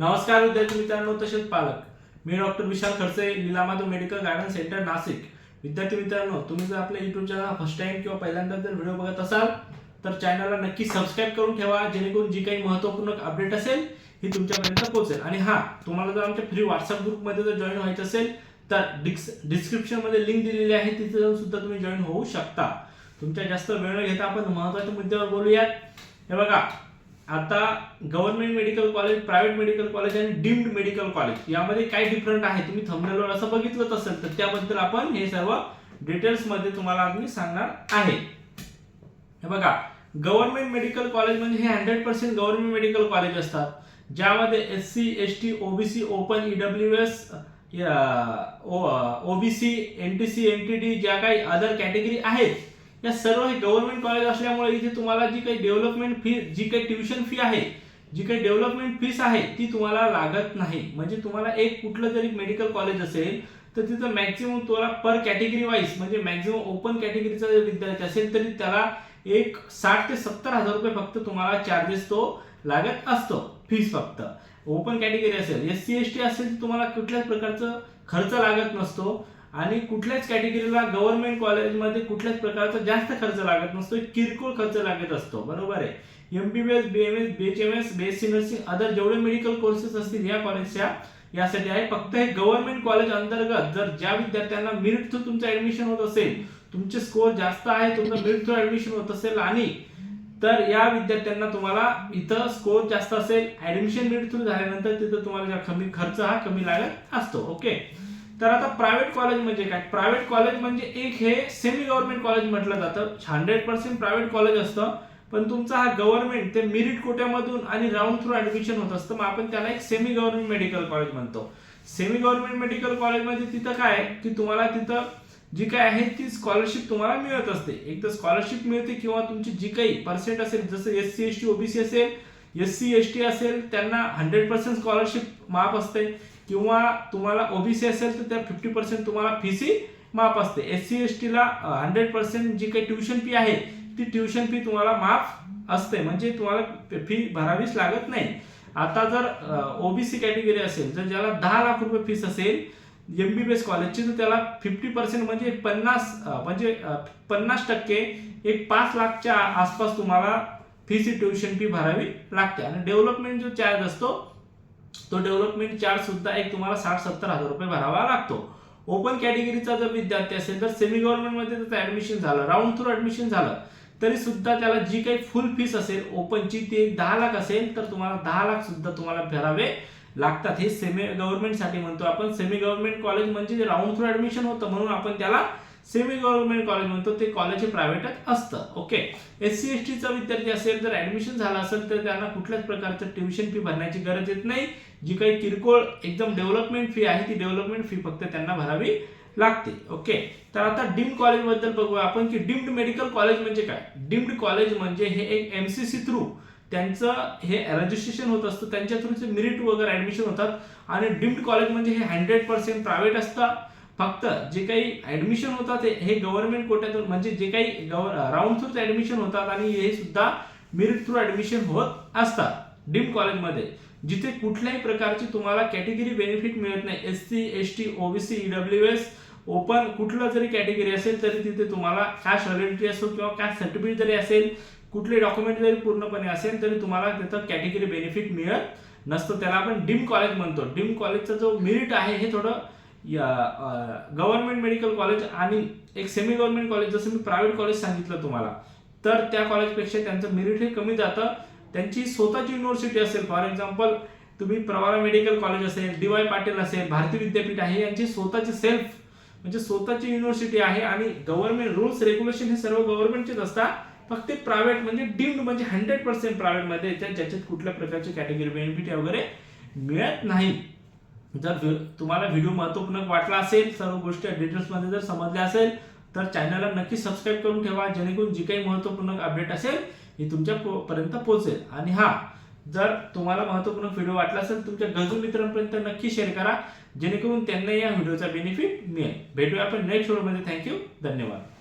नमस्कार विद्यार्थी मित्रांनो तसेच पालक. मी doctor Vishal Khadse Leelamadhav medical garden centre Nashik. विद्यार्थी मित्रांनो तुम्ही जर आपल्या युट्यूब चॅनल फर्स्ट टाइम किंवा पहिल्यांदा जर व्हिडिओ बघत असाल तर चॅनलला नक्की सबस्क्राईब करून ठेवा जेणेकरून जी काही महत्त्वपूर्ण अपडेट असेल ही तुमच्यापर्यंत पोहोचेल. आणि हा तुम्हाला जर आमच्या फ्री व्हॉट्सअप ग्रुपमध्ये जर जॉईन व्हायचं असेल तर डिक्स डिस्क्रिप्शनमध्ये लिंक दिलेली आहे तिथे जाऊन सुद्धा तुम्ही जॉईन होऊ शकता. तुमच्या जास्त वेळ घेता आपण महत्त्वाच्या मुद्द्यावर बोलूयात. हे बघा आता government medical college private medical college आणि डीम्ड मेडिकल कॉलेज यामध्ये काय डिफरंट आहे? तुम्ही थंबनेलवर असं बघितलं असेल तर त्याबद्दल आपण हे सर्व डिटेल्समध्ये तुम्हाला मी सांगणार आहे. हे बघा गव्हर्नमेंट मेडिकल कॉलेज म्हणजे हे hundred percent government medical college असतात. ज्यामध्ये S C S T OBC open EW S OBC N T C N T D ज्या काही अदर कॅटेगरी आहेत या सर्व हे गव्हर्नमेंट कॉलेज असल्यामुळे इथे तुम्हाला जी काही डेव्हलपमेंट फी जी काही ट्युशन फी आहे जी काही डेव्हलपमेंट फीस आहे ती तुम्हाला लागत नाही. म्हणजे तुम्हाला एक कुठलं जरी मेडिकल कॉलेज असेल तर तिथं मॅक्झिमम तुम्हाला पर कॅटेगरी वाईज म्हणजे मॅक्झिमम ओपन कॅटेगरीचा जर विद्यार्थी असेल तरी त्याला एक साठ ते सत्तर हजार रुपये फक्त तुम्हाला चार्जेस तो लागत असतो. फीस फक्त. ओपन कॅटेगरी असेल एस सी एस टी असेल तर तुम्हाला कुठल्याच प्रकारचं खर्च लागत नसतो. आणि कुठल्याच कॅटेगरीला गव्हर्नमेंट कॉलेजमध्ये कुठल्याच प्रकारचा जास्त खर्च लागत नसतो किरकोळ खर्च लागत असतो. बरोबर आहे? MBBS BMS BHMS BSc nursing other जेवढे मेडिकल कोर्सेस असतील या कॉलेजच्या यासाठी आहे. फक्त हे गव्हर्नमेंट कॉलेज अंतर्गत जर ज्या विद्यार्थ्यांना मेरिट थ्रू तुमचं ऍडमिशन होत असेल तुमचे स्कोर जास्त आहे तुमचं मेरिट थ्रू ऍडमिशन होत असेल आणि तर या विद्यार्थ्यांना तुम्हाला इथं स्कोर जास्त असेल ऍडमिशन मेरिट थ्रू झाल्यानंतर तिथं तुम्हाला कमी खर्च हा कमी लागत असतो. ओके तर आता प्रायव्हेट कॉलेज म्हणजे काय? प्रायव्हेट कॉलेज म्हणजे एक हे सेमी गव्हर्नमेंट कॉलेज म्हटलं जातं. हंड्रेड पर्सेंट प्रायव्हेट कॉलेज असतं. पण तुमचा हा गव्हर्नमेंट ते मेरिट कोट्यामधून आणि राऊंड थ्रू ऍडमिशन होत असतं. मग आपण त्याला एक सेमी गव्हर्नमेंट मेडिकल कॉलेज म्हणतो. सेमी गव्हर्नमेंट मेडिकल कॉलेजमध्ये तिथं काय आहे? की तुम्हाला तिथं जी काय आहे ती स्कॉलरशिप तुम्हाला मिळत असते. एक तर स्कॉलरशिप मिळते किंवा तुमची जी काही पर्सेंट असेल जसं S C S T OBC असेल एस सी एस टी असेल त्यांना हंड्रेड पर्सेंट स्कॉलरशिप माफ असते. किंवा तुम्हाला ओबीसी असेल तर त्या फिफ्टी पर्सेंट तुम्हाला फीसी माफ असते. एस सी एस टीला हंड्रेड पर्सेंट जी काही ट्युशन फी आहे ती ट्युशन फी तुम्हाला माफ असते. म्हणजे तुम्हाला फी भरावीच लागत नाही. आता जर ओबीसी कॅटेगरी असेल जर ज्याला दहा लाख रुपये फीस असेल एम बी बी एस कॉलेजची तर त्याला फिफ्टी पर्सेंट म्हणजे पन्नास म्हणजे पन्नास टक्के एक पाच लाखच्या आसपास तुम्हाला फीची ट्युशन फी भरावी लागते. आणि डेव्हलपमेंट जो चार्ज असतो तो डेव्हलपमेंट चार्ज सुद्धा एक तुम्हाला साठ सत्तर हजार रुपये भरावा लागतो. ओपन कॅटेगरीचा जर विद्यार्थी असेल तर सेमी गव्हर्नमेंटमध्ये त्याचं ॲडमिशन झालं राऊंड थ्रू ॲडमिशन झालं तरी सुद्धा त्याला जी काही फुल फीस असेल ओपनची ती दहा लाख असेल तर तुम्हाला दहा लाख सुद्धा तुम्हाला भरावे लागतात. हे सेमी गव्हर्नमेंटसाठी म्हणतो आपण. सेमी गव्हर्नमेंट कॉलेज म्हणजे राऊंड थ्रू ॲडमिशन होतं म्हणून आपण त्याला सेमी गव्हर्नमेंट कॉलेज म्हणतो ते कॉलेज प्रायव्हेटच असतं ओके एस सी एस टीचा विद्यार्थी असेल जर ऍडमिशन झालं असेल तर त्यांना कुठल्याच प्रकारचं ट्युशन फी भरण्याची गरज येत नाही. जी काही किरकोळ एकदम डेव्हलपमेंट फी आहे ती डेव्हलपमेंट फी फक्त त्यांना भरावी लागते ओके तर आता डीम्ड कॉलेजबद्दल बघूया आपण की डीम्ड मेडिकल कॉलेज म्हणजे काय? डीम्ड कॉलेज म्हणजे हे एक एम सी सी थ्रू त्यांचं हे रजिस्ट्रेशन होत असतं त्यांच्या थ्रूचे मेरिट वगैरे ऍडमिशन होतात. आणि डीम्ड कॉलेज म्हणजे हे हंड्रेड पर्सेंट प्रायव्हेट असतं. फक्त जे काही ऍडमिशन होतात हे- हे गव्हर्नमेंट कोट्यातून म्हणजे जे काही राऊंड थ्रू ऍडमिशन होतात आणि हे सुद्धा मेरिट थ्रू ऍडमिशन होत असतात डीम कॉलेजमध्ये. जिथे कुठल्याही प्रकारची तुम्हाला कॅटेगरी बेनिफिट मिळत नाही. S C S T OBC EW S open कुठलं जरी कॅटेगरी असेल तरी तिथे तुम्हाला कॅश व्हॅलिडिटी असो किंवा कॅश सर्टिफिकेट जरी असेल कुठले डॉक्युमेंट जरी पूर्णपणे असेल तरी तुम्हाला तिथं कॅटेगरी बेनिफिट मिळत नसतं. त्याला आपण डीम कॉलेज म्हणतो. डीम कॉलेजचं जो मेरिट आहे हे थोडं गव्हर्नमेंट मेडिकल कॉलेज आणि एक सेमी गव्हर्नमेंट कॉलेज जसं मी प्रायव्हेट कॉलेज सांगितलं तुम्हाला तर त्या कॉलेजपेक्षा त्यांचं मेरिट हे कमी जातं. त्यांची स्वतःची युनिव्हर्सिटी असेल फॉर एक्झाम्पल तुम्ही प्रवारा मेडिकल कॉलेज असेल डी वाय पाटील असेल भारती विद्यापीठ आहे यांची स्वतःची सेल्फ म्हणजे स्वतःची युनिव्हर्सिटी आहे आणि गव्हर्नमेंट रूल्स रेग्युलेशन हे सर्व गव्हर्नमेंटचेच असतात. फक्त प्रायव्हेट म्हणजे डीम्ड म्हणजे हंड्रेड पर्सेंट प्रायव्हेटमध्ये ज्याच्यात कुठल्या प्रकारची कॅटेगरी बेनिफिट वगैरे मिळत नाही. जर तुम्हाला व्हिडिओ महत्त्वपूर्ण वाटला असेल सर्व गोष्टी डिटेल्समध्ये जर समजल्या असेल तर चॅनलला नक्की सबस्क्राईब करून ठेवा जेणेकरून जी काही महत्त्वपूर्ण अपडेट असेल ही तुमच्या पर्यंत पोहोचेल. आणि हा जर तुम्हाला महत्त्वपूर्ण व्हिडिओ वाटला असेल तुमच्या गरजू मित्रांपर्यंत नक्की शेअर करा जेणेकरून त्यांना या व्हिडिओचा बेनिफिट मिळेल. भेटूया आपण नेक्स्ट व्हिडिओमध्ये थँक्यू धन्यवाद.